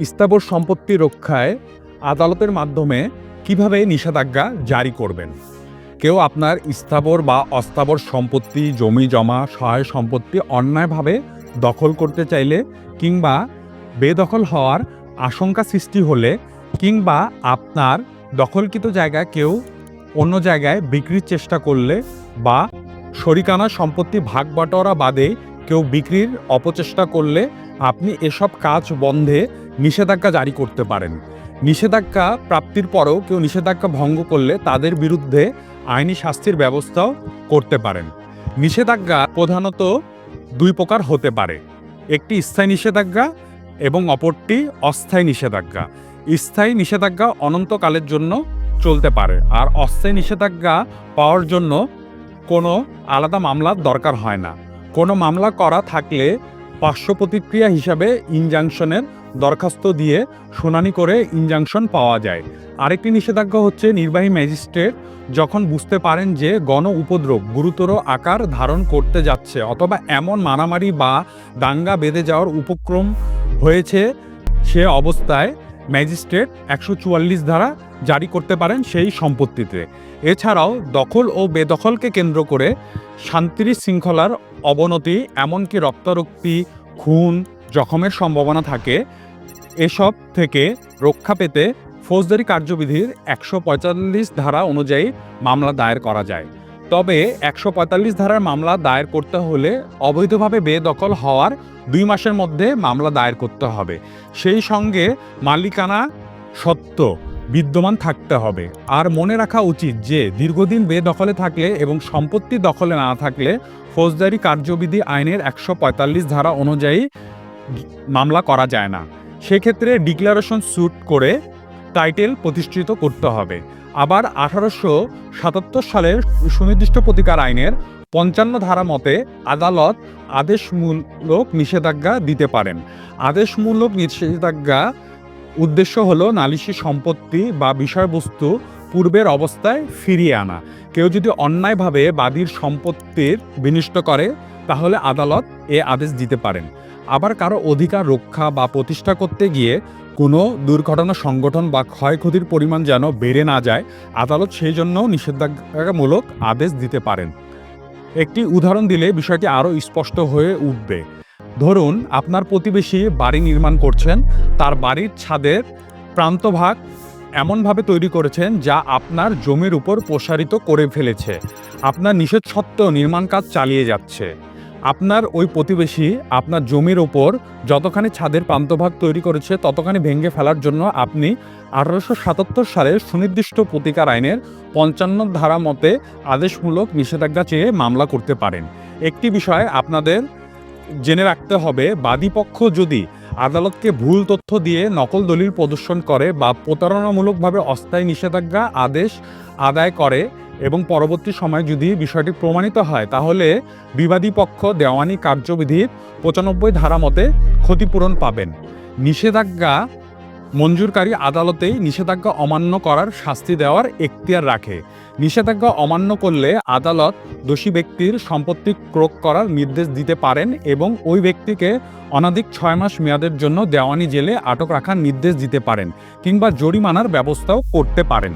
স্থাবর সম্পত্তি রক্ষায় আদালতের মাধ্যমে কীভাবে নিষেধাজ্ঞা জারি করবেন? কেউ আপনার স্থাবর বা অস্থাবর সম্পত্তি, জমি জমা, সহায় সম্পত্তি অন্যায়ভাবে দখল করতে চাইলে কিংবা বেদখল হওয়ার আশঙ্কা সৃষ্টি হলে কিংবা আপনার দখলকৃত জায়গা কেউ অন্য জায়গায় বিক্রির চেষ্টা করলে বা শরিকানা সম্পত্তি ভাগ বাটোয়ারা বাদে কেউ বিক্রির অপচেষ্টা করলে আপনি এসব কাজ বন্ধে নিষেধাজ্ঞা জারি করতে পারেন। নিষেধাজ্ঞা প্রাপ্তির পরেও কেউ নিষেধাজ্ঞা ভঙ্গ করলে তাদের বিরুদ্ধে আইনি শাস্তির ব্যবস্থাও করতে পারেন। নিষেধাজ্ঞা প্রধানত দুই প্রকার হতে পারে। একটি স্থায়ী নিষেধাজ্ঞা এবং অপরটি অস্থায়ী নিষেধাজ্ঞা। স্থায়ী নিষেধাজ্ঞা অনন্তকালের জন্য চলতে পারে আর অস্থায়ী নিষেধাজ্ঞা পাওয়ার জন্য কোনো আলাদা মামলার দরকার হয় না। কোনো মামলা করা থাকলে পার্শ্ব প্রতিক্রিয়া হিসাবে ইনজাংশনের দরখাস্ত দিয়ে শুনানি করে ইনজাংশন পাওয়া যায়। আরেকটি নিষেধাজ্ঞা হচ্ছে নির্বাহী ম্যাজিস্ট্রেট যখন বুঝতে পারেন যে গণ উপদ্রব গুরুতর আকার ধারণ করতে যাচ্ছে অথবা এমন মারামারি বা দাঙ্গা বেঁধে যাওয়ার উপক্রম হয়েছে সে অবস্থায় ম্যাজিস্ট্রেট একশো চুয়াল্লিশ ধারা জারি করতে পারেন সেই সম্পত্তিতে। এছাড়াও দখল ও বেদখলকে কেন্দ্র করে শান্তির শৃঙ্খলার অবনতি, এমনকি রক্তারক্তি, খুন, জখমের সম্ভাবনা থাকে। এসব থেকে রক্ষা পেতে ফৌজদারি কার্যবিধির একশো পঁয়তাল্লিশ ধারা অনুযায়ী মামলা দায়ের করা যায়। তবে একশো পঁয়তাল্লিশ ধারার মামলা দায়ের করতে হলে অবৈধভাবে বেদখল হওয়ার দুই মাসের মধ্যে মামলা দায়ের করতে হবে। সেই সঙ্গে মালিকানা সত্য বিদ্যমান থাকতে হবে। আর মনে রাখা উচিত যে, দীর্ঘদিন বেদখলে থাকলে এবং সম্পত্তি দখলে না থাকলে ফৌজদারি কার্যবিধি আইনের একশো পঁয়তাল্লিশ ধারা অনুযায়ী মামলা করা যায় না। সেক্ষেত্রে ডিক্লারেশন স্যুট করে টাইটেল প্রতিষ্ঠিত করতে হবে। আবার আঠারোশো সাতাত্তর সালের সুনির্দিষ্ট প্রতিকার আইনের পঞ্চান্ন ধারা মতে আদালত আদেশমূলক নিষেধাজ্ঞা দিতে পারেন। আদেশমূলক নিষেধাজ্ঞা উদ্দেশ্য হলো নালিশি সম্পত্তি বা বিষয়বস্তু পূর্বের অবস্থায় ফিরিয়ে আনা। কেউ যদি অন্যায়ভাবে বাদীর সম্পত্তির বিনিষ্ট করে তাহলে আদালত এ আদেশ দিতে পারেন। আবার কারও অধিকার রক্ষা বা প্রতিষ্ঠা করতে গিয়ে কোনো দুর্ঘটনা, সংগঠন বা ক্ষয়ক্ষতির পরিমাণ যেন বেড়ে না যায়, আদালত সেই জন্য নিষেধাজ্ঞামূলক আদেশ দিতে পারেন। একটি উদাহরণ দিলে বিষয়টি আরও স্পষ্ট হয়ে উঠবে। ধরুন, আপনার প্রতিবেশী বাড়ি নির্মাণ করছেন, তার বাড়ির ছাদের প্রান্তভাগ এমনভাবে তৈরি করেছেন যা আপনার জমির উপর প্রসারিত করে ফেলেছে। আপনার নিষেধ সত্ত্বেও নির্মাণ কাজ চালিয়ে যাচ্ছে। আপনার ওই প্রতিবেশী আপনার জমির ওপর যতখানি ছাদের প্রান্তভাগ তৈরি করেছে, ততখানি ভেঙে ফেলার জন্য আপনি আঠারোশো সাতাত্তর সালের সুনির্দিষ্ট প্রতিকার আইনের পঞ্চান্ন ধারা মতে আদেশমূলক নিষেধাজ্ঞা চেয়ে মামলা করতে পারেন। একটি বিষয় আপনাদের জেনে রাখতে হবে, বাদীপক্ষ যদি আদালতকে ভুল তথ্য দিয়ে নকল দলিল প্রদর্শন করে বা প্রতারণামূলকভাবে অস্থায়ী নিষেধাজ্ঞা আদেশ আদায় করে এবং পরবর্তী সময়ে যদি বিষয়টি প্রমাণিত হয়, তাহলে বিবাদী পক্ষ দেওয়ানি কার্যবিধির পঁচানব্বই ধারা মতে ক্ষতিপূরণ পাবেন। নিষেধাজ্ঞা মঞ্জুরকারী আদালতেই নিষেধাজ্ঞা অমান্য করার শাস্তি দেওয়ার এখতিয়ার রাখে। নিষেধাজ্ঞা অমান্য করলে আদালত দোষী ব্যক্তির সম্পত্তি ক্রোক করার নির্দেশ দিতে পারেন এবং ওই ব্যক্তিকে অনাধিক ছয় মাস মেয়াদের জন্য দেওয়ানি জেলে আটক রাখার নির্দেশ দিতে পারেন কিংবা জরিমানার ব্যবস্থাও করতে পারেন।